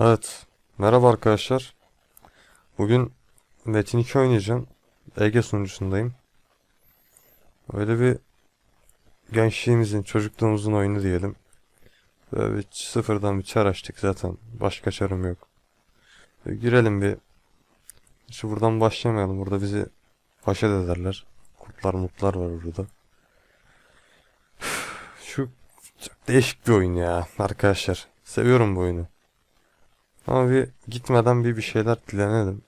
Evet. Merhaba arkadaşlar. Bugün Metin 2 oynayacağım. Ege sunucusundayım. Öyle bir gençliğimizin, çocukluğumuzun oyunu diyelim. Böyle bir sıfırdan bir çar açtık zaten. Başka çarım yok. Böyle girelim bir. Şu buradan başlamayalım. Burada bizi haşet ederler. Kurtlar mutlar var burada. Şu çok değişik bir oyun ya arkadaşlar. Seviyorum bu oyunu. Ama bir gitmeden bir bir şeyler dilenelim.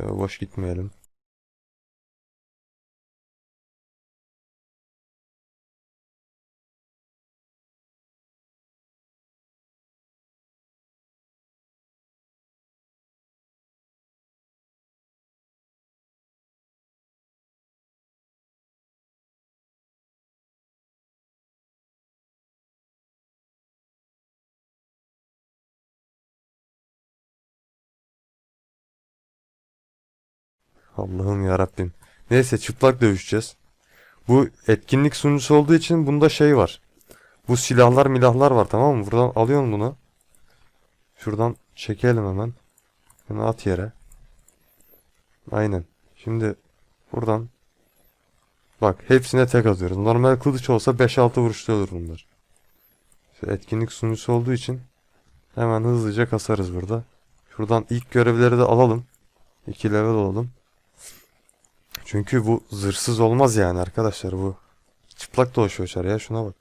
Ee, boş gitmeyelim. Allah'ım ya Rabbim. Neyse çıplak dövüşeceğiz. Bu etkinlik sunucusu olduğu için bunda şey var. Bu silahlar milahlar var tamam mı? Buradan alıyorsun bunu. Şuradan çekelim hemen. Bunu at yere. Aynen. Şimdi buradan bak hepsine tek atıyoruz. Normal kılıç olsa 5-6 vuruşta olur bunlar. İşte etkinlik sunucusu olduğu için hemen hızlıca kasarız burada. Şuradan ilk görevleri de alalım. 2 level olalım. Çünkü bu zırhsız olmaz yani arkadaşlar bu. Çıplak dolaşıyor içeri ya şuna bak.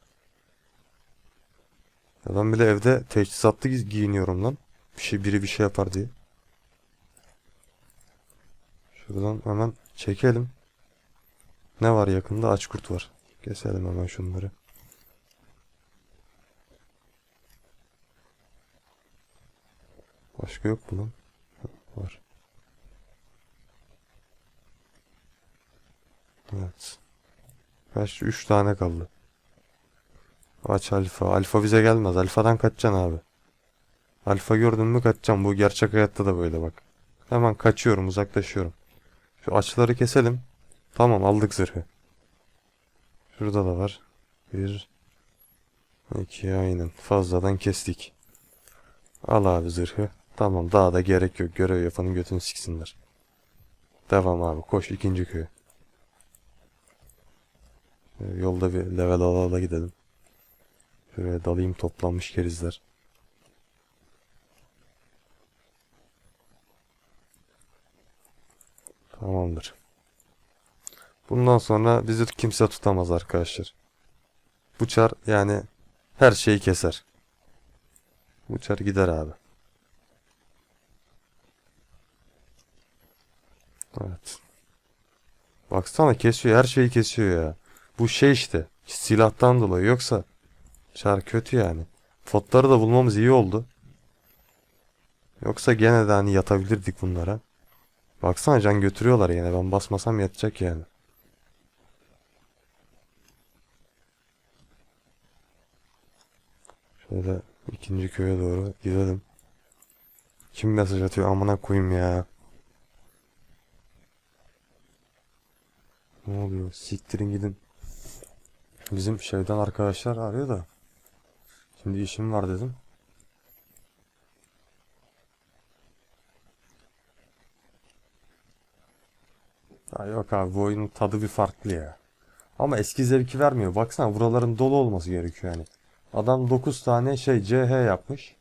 Ya ben bile evde teçhizatlı gi- giyiniyorum lan. Bir şey biri bir şey yapar diye. Şuradan hemen çekelim. Ne var yakında? Aç kurt var. Keselim hemen şunları. Başka yok mu lan? Var. Evet. Kaç? 3 tane kaldı. Aç alfa. Alfa bize gelmez. Alfadan kaçacaksın abi. Alfa gördün mü kaçacaksın. Bu gerçek hayatta da böyle bak. Hemen kaçıyorum, uzaklaşıyorum. Şu açları keselim. Tamam aldık zırhı. Şurada da var. Bir. iki aynen. Fazladan kestik. Al abi zırhı. Tamam daha da gerek yok. Görev yapanın götünü siksinler. Devam abi. Koş ikinci köye. Ee, Yolda bir level ala ala gidelim. Şuraya dalayım toplanmış kerizler. Tamamdır. Bundan sonra bizi kimse tutamaz arkadaşlar. Bu yani her şeyi keser. Bu gider abi. Evet. Baksana kesiyor her şeyi kesiyor ya. Bu şey işte silahtan dolayı yoksa çar kötü yani. Potları da bulmamız iyi oldu. Yoksa gene de hani yatabilirdik bunlara. Baksana can götürüyorlar yine ben basmasam yatacak yani. Şöyle ikinci köye doğru gidelim. Kim mesaj atıyor amına koyayım ya. Ne oluyor? Siktirin gidin. Bizim şeyden arkadaşlar arıyor da. Şimdi işim var dedim. Ya yok abi bu oyunun tadı bir farklı ya. Ama eski zevki vermiyor. Baksana buraların dolu olması gerekiyor yani. Adam 9 tane şey CH yapmış.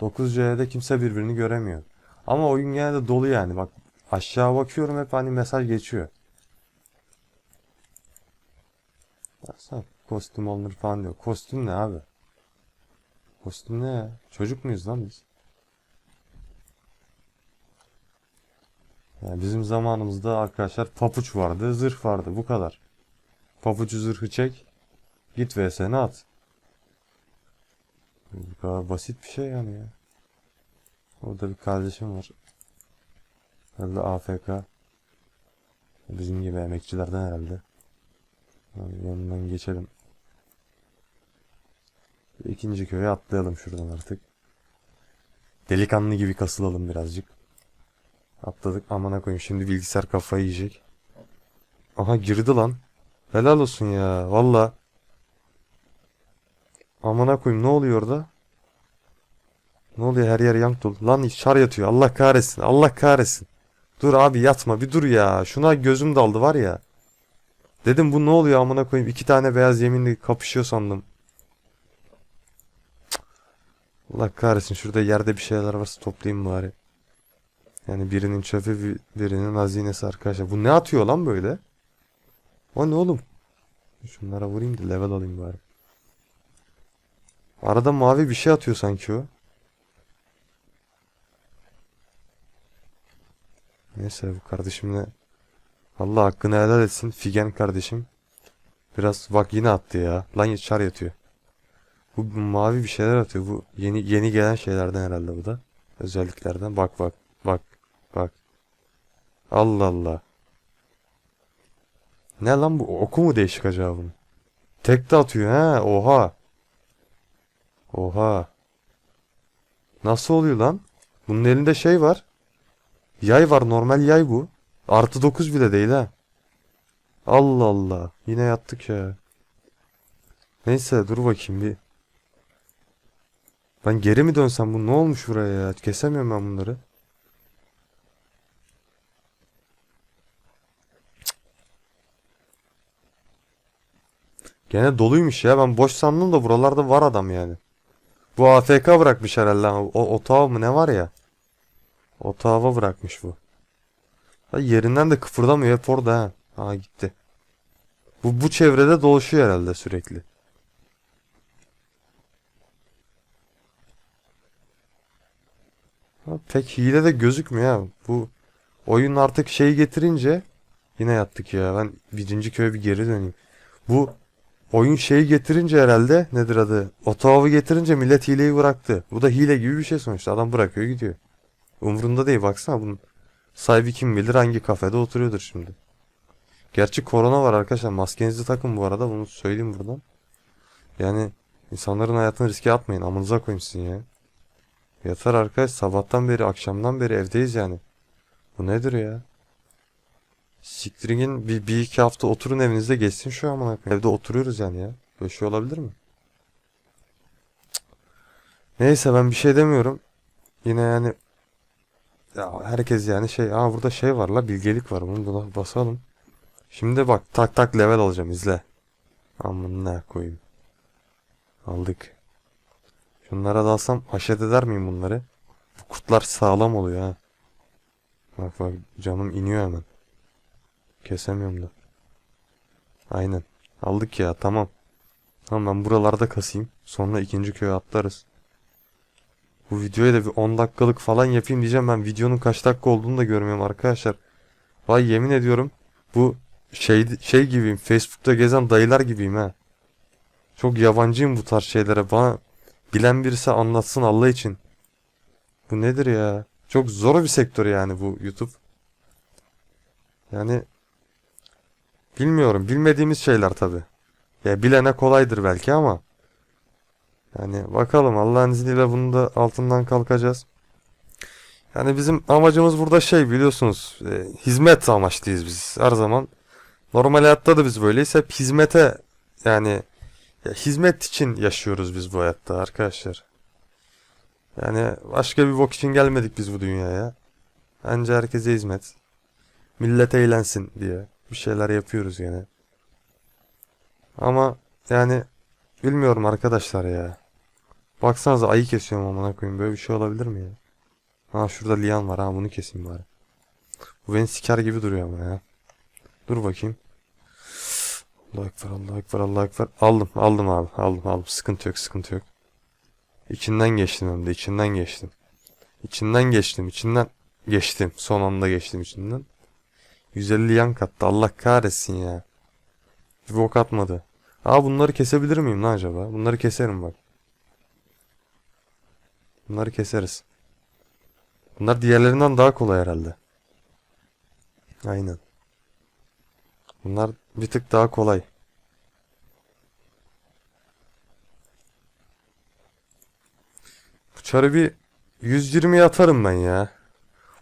9 CH'de kimse birbirini göremiyor. Ama oyun gene de dolu yani. Bak aşağı bakıyorum hep hani mesaj geçiyor. Baksana kostüm alınır falan diyor. Kostüm ne abi? Kostüm ne ya? Çocuk muyuz lan biz? Yani bizim zamanımızda arkadaşlar papuç vardı, zırh vardı. Bu kadar. Papucu zırhı çek. Git VS'ne at. Bu kadar basit bir şey yani ya. Orada bir kardeşim var. Herhalde AFK. Bizim gibi emekçilerden herhalde. Yanından geçelim. İkinci köye atlayalım şuradan artık. Delikanlı gibi kasılalım birazcık. Atladık amına koyayım şimdi bilgisayar kafayı yiyecek. Aha girdi lan. Helal olsun ya valla. Amına koyayım ne oluyor orada? Ne oluyor her yer yank dolu. Lan çar yatıyor. Allah kahretsin. Allah kahretsin. Dur abi yatma bir dur ya. Şuna gözüm daldı var ya. Dedim bu ne oluyor amına koyayım. İki tane beyaz yeminle kapışıyor sandım. Allah kahretsin. Şurada yerde bir şeyler varsa toplayayım bari. Yani birinin çöpü bir- birinin hazinesi arkadaşlar. Bu ne atıyor lan böyle? O ne oğlum? Şunlara vurayım da level alayım bari. Arada mavi bir şey atıyor sanki o. Neyse bu kardeşimle Allah hakkını helal etsin Figen kardeşim. Biraz bak yine attı ya. Lan çar yatıyor. Bu mavi bir şeyler atıyor. Bu yeni yeni gelen şeylerden herhalde bu da. Özelliklerden. Bak bak bak bak. Allah Allah. Ne lan bu? Oku mu değişik acaba bunun? Tek de atıyor ha. Oha. Oha. Nasıl oluyor lan? Bunun elinde şey var. Yay var. Normal yay bu. Artı 9 bile değil ha. Allah Allah. Yine yattık ya. Neyse dur bakayım bir. Ben geri mi dönsem bu ne olmuş buraya ya? Kesemiyorum ben bunları. Gene doluymuş ya. Ben boş sandım da buralarda var adam yani. Bu AFK bırakmış herhalde. ha. O otağı mı ne var ya? Otağı bırakmış bu. Ha, yerinden de kıpırdamıyor hep orada ha. Ha gitti. Bu bu çevrede dolaşıyor herhalde sürekli. Ha, pek hile de gözükmüyor ha. Bu oyun artık şey getirince yine yattık ya. Ben birinci köye bir geri döneyim. Bu oyun şeyi getirince herhalde nedir adı? Otavı getirince millet hileyi bıraktı. Bu da hile gibi bir şey sonuçta. Adam bırakıyor gidiyor. Umrunda değil baksana bunun sahibi kim bilir hangi kafede oturuyordur şimdi. Gerçi korona var arkadaşlar. Maskenizi takın bu arada. Bunu söyleyeyim buradan. Yani insanların hayatını riske atmayın. Amınıza koyayım sizin ya. Yeter arkadaş. Sabahtan beri, akşamdan beri evdeyiz yani. Bu nedir ya? Siktirin bir, bir iki hafta oturun evinizde geçsin şu amına. Evde oturuyoruz yani ya. Böyle şey olabilir mi? Cık. Neyse ben bir şey demiyorum. Yine yani ya herkes yani şey aa burada şey var la bilgelik var bunu buna basalım. Şimdi bak tak tak level alacağım izle. Amına koyayım. Aldık. Şunlara dalsam haşet eder miyim bunları? Bu kurtlar sağlam oluyor ha. Bak bak canım iniyor hemen. Kesemiyorum da. Aynen. Aldık ya tamam. Tamam ben buralarda kasayım. Sonra ikinci köye atlarız. Bu videoya da bir 10 dakikalık falan yapayım diyeceğim. Ben videonun kaç dakika olduğunu da görmüyorum arkadaşlar. Vay yemin ediyorum. Bu şey şey gibiyim. Facebook'ta gezen dayılar gibiyim ha. Çok yabancıyım bu tarz şeylere. Bana bilen birisi anlatsın Allah için. Bu nedir ya? Çok zor bir sektör yani bu YouTube. Yani bilmiyorum. Bilmediğimiz şeyler tabi. Ya bilene kolaydır belki ama yani bakalım Allah'ın izniyle bunu da altından kalkacağız. Yani bizim amacımız burada şey biliyorsunuz e, hizmet amaçlıyız biz her zaman. Normal hayatta da biz böyleyiz. Hep hizmete yani ya hizmet için yaşıyoruz biz bu hayatta arkadaşlar. Yani başka bir bok için gelmedik biz bu dünyaya. Anca herkese hizmet. Millet eğlensin diye bir şeyler yapıyoruz gene. Ama yani bilmiyorum arkadaşlar ya. Baksanıza ayı kesiyorum amına koyayım. Böyle bir şey olabilir mi ya? Ha şurada liyan var ha bunu keseyim bari. Bu beni siker gibi duruyor ama ya. Dur bakayım. Allah ekber Allah ekber Allah ekber. Aldım aldım abi aldım aldım. Sıkıntı yok sıkıntı yok. İçinden geçtim hem de içinden geçtim. İçinden geçtim içinden geçtim. Son anda geçtim içinden. 150 yan kattı Allah kahretsin ya. Bir bok atmadı. Aa bunları kesebilir miyim lan acaba? Bunları keserim bak. Bunları keseriz. Bunlar diğerlerinden daha kolay herhalde. Aynen. Bunlar bir tık daha kolay. Bu çarı bir 120'ye atarım ben ya.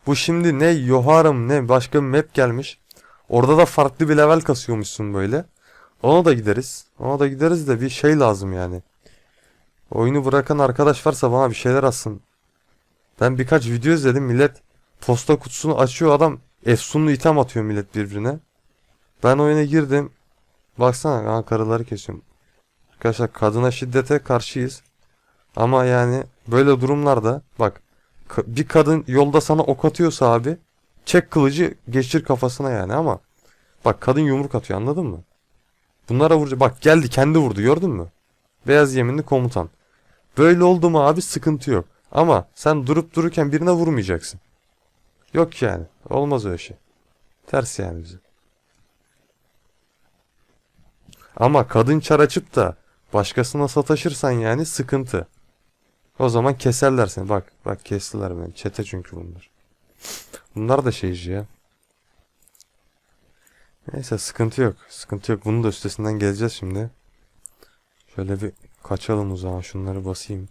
Bu şimdi ne Yoharım ne başka bir map gelmiş. Orada da farklı bir level kasıyormuşsun böyle. Ona da gideriz. Ona da gideriz de bir şey lazım yani. Oyunu bırakan arkadaş varsa bana bir şeyler atsın. Ben birkaç video izledim. Millet posta kutusunu açıyor adam efsunlu item atıyor millet birbirine. Ben oyuna girdim. Baksana ha, karıları kesiyorum. Arkadaşlar kadına şiddete karşıyız. Ama yani böyle durumlarda bak bir kadın yolda sana ok atıyorsa abi çek kılıcı geçir kafasına yani ama bak kadın yumruk atıyor anladın mı? Bunlara vuracak. Bak geldi kendi vurdu gördün mü? Beyaz yeminli komutan. Böyle oldu mu abi sıkıntı yok. Ama sen durup dururken birine vurmayacaksın. Yok yani. Olmaz öyle şey. Ters yani bize. Ama kadın çar açıp da başkasına sataşırsan yani sıkıntı. O zaman keserler seni. Bak bak kestiler beni. Çete çünkü bunlar. Bunlar da şeyci ya. Neyse sıkıntı yok. Sıkıntı yok. Bunun da üstesinden geleceğiz şimdi. Şöyle bir kaçalım o zaman. Şunları basayım.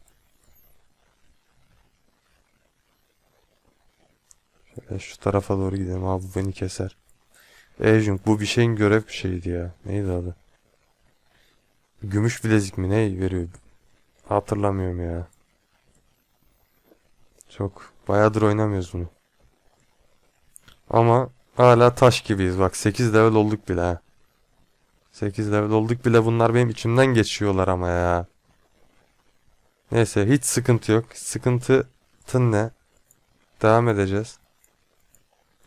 Şöyle şu tarafa doğru gidelim. Abi bu beni keser. Ejunk bu bir şeyin görev bir şeydi ya. Neydi adı? Gümüş bilezik mi ne veriyor? Hatırlamıyorum ya. Çok bayağıdır oynamıyoruz bunu. Ama hala taş gibiyiz. Bak 8 level olduk bile ha. 8 level olduk bile bunlar benim içimden geçiyorlar ama ya. Neyse hiç sıkıntı yok. Sıkıntı tın ne? Devam edeceğiz.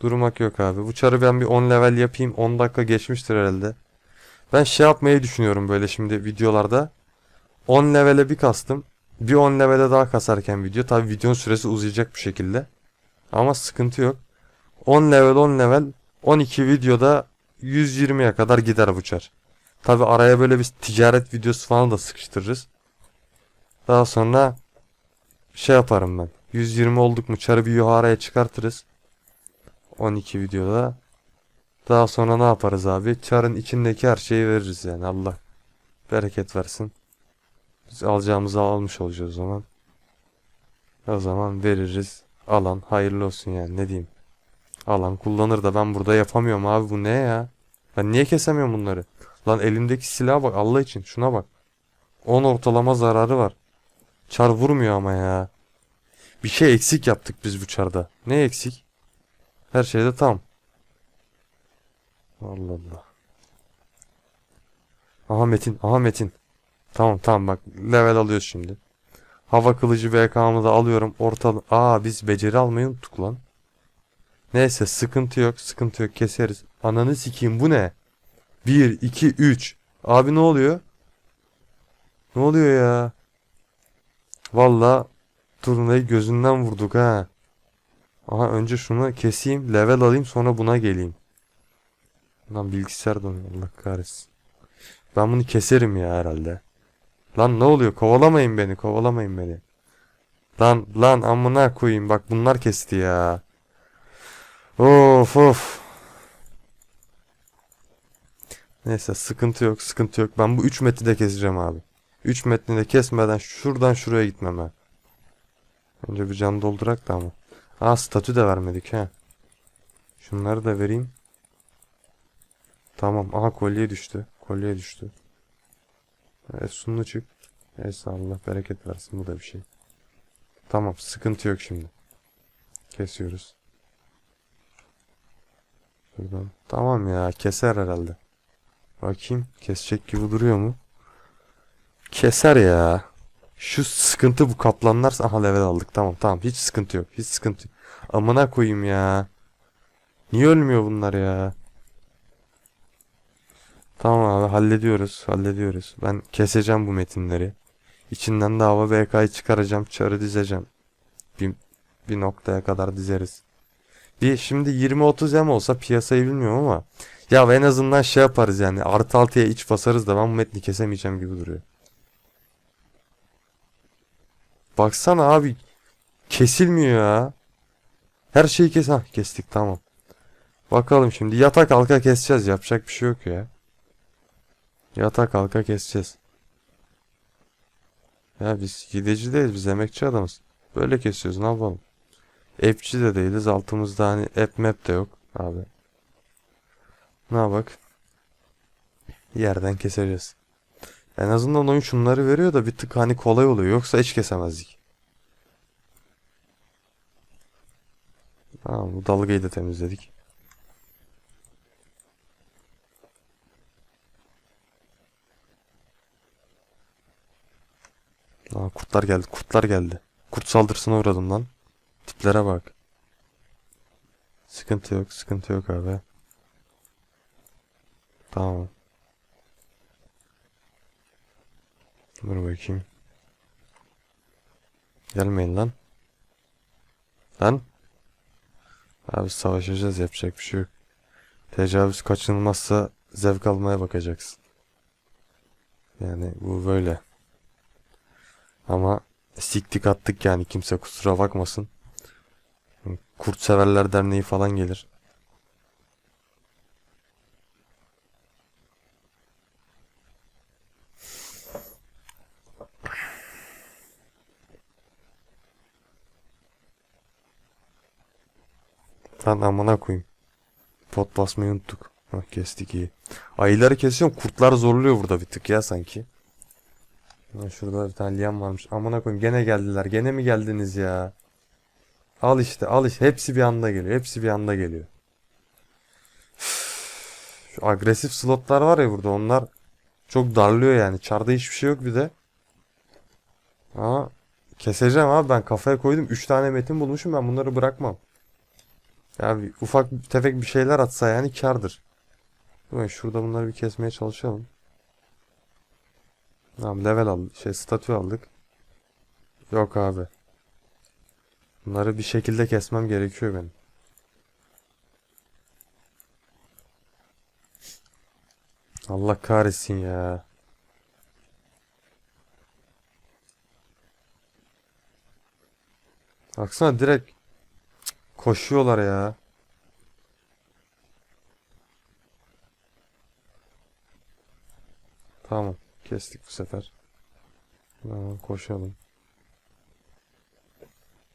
Durmak yok abi. Bu çarı ben bir 10 level yapayım. 10 dakika geçmiştir herhalde. Ben şey yapmayı düşünüyorum böyle şimdi videolarda. 10 levele bir kastım. Bir 10 levele daha kasarken video. Tabi videonun süresi uzayacak bir şekilde. Ama sıkıntı yok. 10 level 10 level 12 videoda 120'ye kadar gider bu çar. Tabi araya böyle bir ticaret videosu falan da sıkıştırırız. Daha sonra şey yaparım ben. 120 olduk mu çarı bir yukarıya çıkartırız. 12 videoda. Daha sonra ne yaparız abi? Çarın içindeki her şeyi veririz yani Allah bereket versin. Biz alacağımızı almış olacağız o zaman. O zaman veririz. Alan hayırlı olsun yani ne diyeyim. Alan kullanır da ben burada yapamıyorum abi bu ne ya? Ben niye kesemiyorum bunları? Lan elimdeki silaha bak Allah için şuna bak. 10 ortalama zararı var. Çar vurmuyor ama ya. Bir şey eksik yaptık biz bu çarda. Ne eksik? Her şeyde tam. Allah Allah. Aha Metin, aha Metin. Tamam tamam bak level alıyoruz şimdi. Hava kılıcı BK'mı da alıyorum. Orta Aa biz beceri almayı unuttuk lan. Neyse sıkıntı yok, sıkıntı yok keseriz. Ananı sikeyim bu ne? 1 2 3. Abi ne oluyor? Ne oluyor ya? Valla turnayı gözünden vurduk ha. Aha önce şunu keseyim, level alayım sonra buna geleyim. Lan bilgisayar donuyor Allah kahretsin. Ben bunu keserim ya herhalde. Lan ne oluyor? Kovalamayın beni, kovalamayın beni. Lan lan amına koyayım bak bunlar kesti ya. Of of. Neyse sıkıntı yok, sıkıntı yok. Ben bu 3 metri de keseceğim abi. 3 metrini de kesmeden şuradan şuraya gitmem ha. Önce bir can doldurak da ama. Aa statü de vermedik ha. Şunları da vereyim. Tamam. Aha kolye düştü. Kolye düştü. Evet sunlu çık. Neyse Allah bereket versin. Bu da bir şey. Tamam. Sıkıntı yok şimdi. Kesiyoruz. Şuradan. Tamam ya. Keser herhalde. Bakayım. Kesecek gibi duruyor mu? Keser ya. Şu sıkıntı bu kaplanlar. Aha level aldık. Tamam tamam. Hiç sıkıntı yok. Hiç sıkıntı yok. Amına koyayım ya. Niye ölmüyor bunlar ya? Tamam abi hallediyoruz. Hallediyoruz. Ben keseceğim bu metinleri. İçinden de BK'yı çıkaracağım. Çarı dizeceğim. Bir, bir noktaya kadar dizeriz. Bir şimdi 20-30 M olsa piyasayı bilmiyorum ama ya en azından şey yaparız yani artı altıya iç basarız da ben bu metni kesemeyeceğim gibi duruyor. Baksana abi kesilmiyor ya. Her şeyi kes. Hah kestik tamam. Bakalım şimdi yatak halka keseceğiz. Yapacak bir şey yok ya. Yatak halka keseceğiz. Ya biz gideci değiliz. Biz emekçi adamız. Böyle kesiyoruz ne yapalım. App'çi de değiliz. Altımızda hani app map de yok abi. Ne bak. Yerden keseceğiz. En azından oyun şunları veriyor da bir tık hani kolay oluyor. Yoksa hiç kesemezdik. Tamam bu dalgayı da temizledik. Aa, kurtlar geldi. Kurtlar geldi. Kurt saldırısına uğradım lan. Tiplere bak. Sıkıntı yok. Sıkıntı yok abi. Tamam. Dur bakayım. Gelmeyin lan. Lan. Abi savaşacağız yapacak bir şey yok. Tecavüz kaçınılmazsa zevk almaya bakacaksın. Yani bu böyle. Ama siktik attık yani kimse kusura bakmasın. Kurt Severler Derneği falan gelir. Lan amına koyayım. Pot basmayı unuttuk. Hah kestik iyi. Ayıları kesiyorum. Kurtlar zorluyor burada bir tık ya sanki. Lan şurada bir tane liyan varmış. Amına koyayım gene geldiler. Gene mi geldiniz ya? Al işte al işte. Hepsi bir anda geliyor. Hepsi bir anda geliyor. Şu agresif slotlar var ya burada. Onlar çok darlıyor yani. Çarda hiçbir şey yok bir de. Ama keseceğim abi ben kafaya koydum. 3 tane metin bulmuşum ben bunları bırakmam. Ya bir ufak tefek bir şeyler atsa yani kârdır. Hemen şurada bunları bir kesmeye çalışalım. Tamam level aldık. Şey statü aldık. Yok abi. Bunları bir şekilde kesmem gerekiyor benim. Allah kahretsin ya. Baksana direkt koşuyorlar ya. Tamam. Kestik bu sefer. Tamam, koşalım.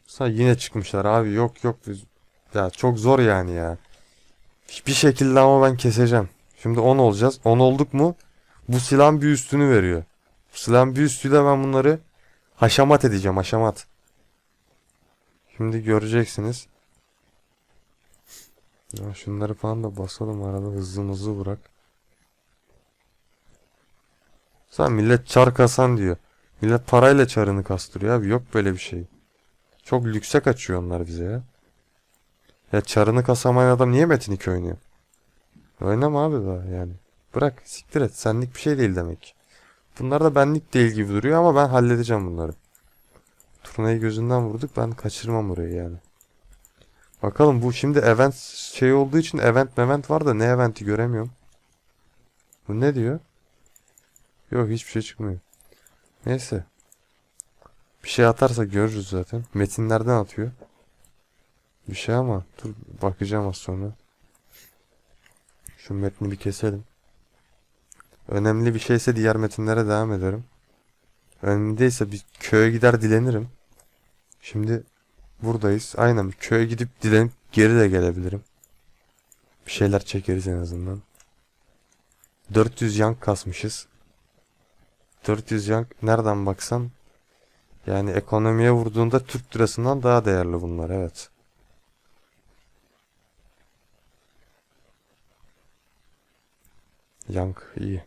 Sa yine çıkmışlar abi. Yok yok. biz- Ya çok zor yani ya. Bir şekilde ama ben keseceğim. Şimdi 10 olacağız. 10 olduk mu? Bu silahın bir üstünü veriyor. Bu silahın bir üstüyle ben bunları haşamat edeceğim. Haşamat. Şimdi göreceksiniz. Ya şunları falan da basalım arada hızımızı bırak. Sen millet çar kasan diyor. Millet parayla çarını kastırıyor abi. Yok böyle bir şey. Çok lükse kaçıyor onlar bize ya. Ya çarını kasamayan adam niye Metin 2 oynuyor? Oynama abi daha yani. Bırak siktir et. Senlik bir şey değil demek. Bunlar da benlik değil gibi duruyor ama ben halledeceğim bunları. Turnayı gözünden vurduk. Ben kaçırmam orayı yani. Bakalım bu şimdi event şey olduğu için event event var da ne eventi göremiyorum. Bu ne diyor? Yok hiçbir şey çıkmıyor. Neyse. Bir şey atarsa görürüz zaten. Metinlerden atıyor. Bir şey ama dur bakacağım az sonra. Şu metni bir keselim. Önemli bir şeyse diğer metinlere devam ederim. Önemli değilse bir köye gider dilenirim. Şimdi buradayız. Aynen köye gidip dilenip geri de gelebilirim. Bir şeyler çekeriz en azından. 400 yank kasmışız. 400 yank nereden baksan yani ekonomiye vurduğunda Türk lirasından daha değerli bunlar evet. Yank iyi.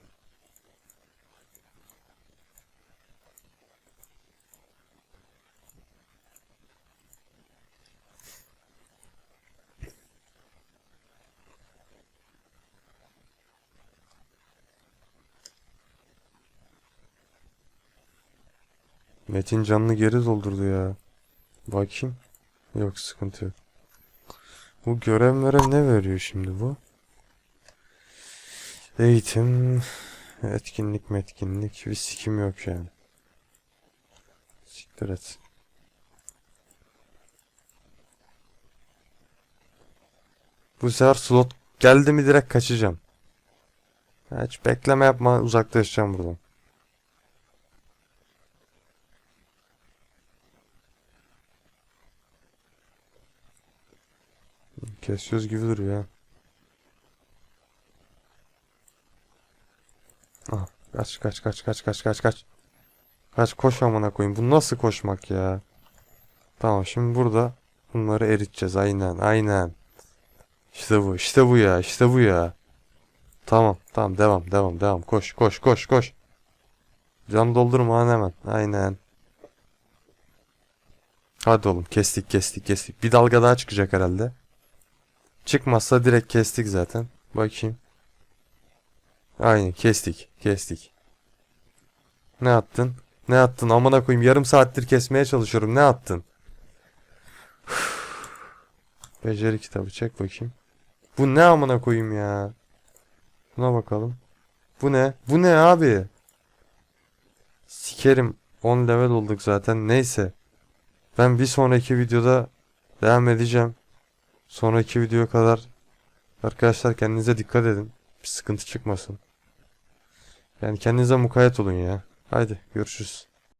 Metin canını geri doldurdu ya. Bakayım. Yok sıkıntı yok. Bu görevlere ne veriyor şimdi bu? Eğitim, etkinlik metkinlik bir sikim yok yani. Siktir et. Bu sefer slot geldi mi direkt kaçacağım. Hiç bekleme yapma uzaklaşacağım buradan. Kesiyoruz gibi duruyor ya. Ah, kaç kaç kaç kaç kaç kaç kaç. Kaç koş amına koyayım. Bu nasıl koşmak ya? Tamam şimdi burada Bunları eriteceğiz. Aynen. Aynen. İşte bu. işte bu ya. işte bu ya. Tamam. Tamam. Devam. Devam. Devam. Koş. Koş. Koş. Koş. Can doldurma lan hemen. Aynen. Hadi oğlum. Kestik. Kestik. Kestik. Bir dalga daha çıkacak herhalde. Çıkmazsa direkt kestik zaten. Bakayım. Aynen. Kestik. Kestik. Ne attın? Ne attın? Amına koyayım. Yarım saattir kesmeye çalışıyorum. Ne attın? Beceri kitabı çek bakayım. Bu ne amına koyayım ya? Buna bakalım. Bu ne? Bu ne abi? Sikerim. 10 level olduk zaten. Neyse. Ben bir sonraki videoda devam edeceğim. Sonraki videoya kadar arkadaşlar kendinize dikkat edin. Bir sıkıntı çıkmasın. Yani kendinize mukayyet olun ya. Haydi görüşürüz.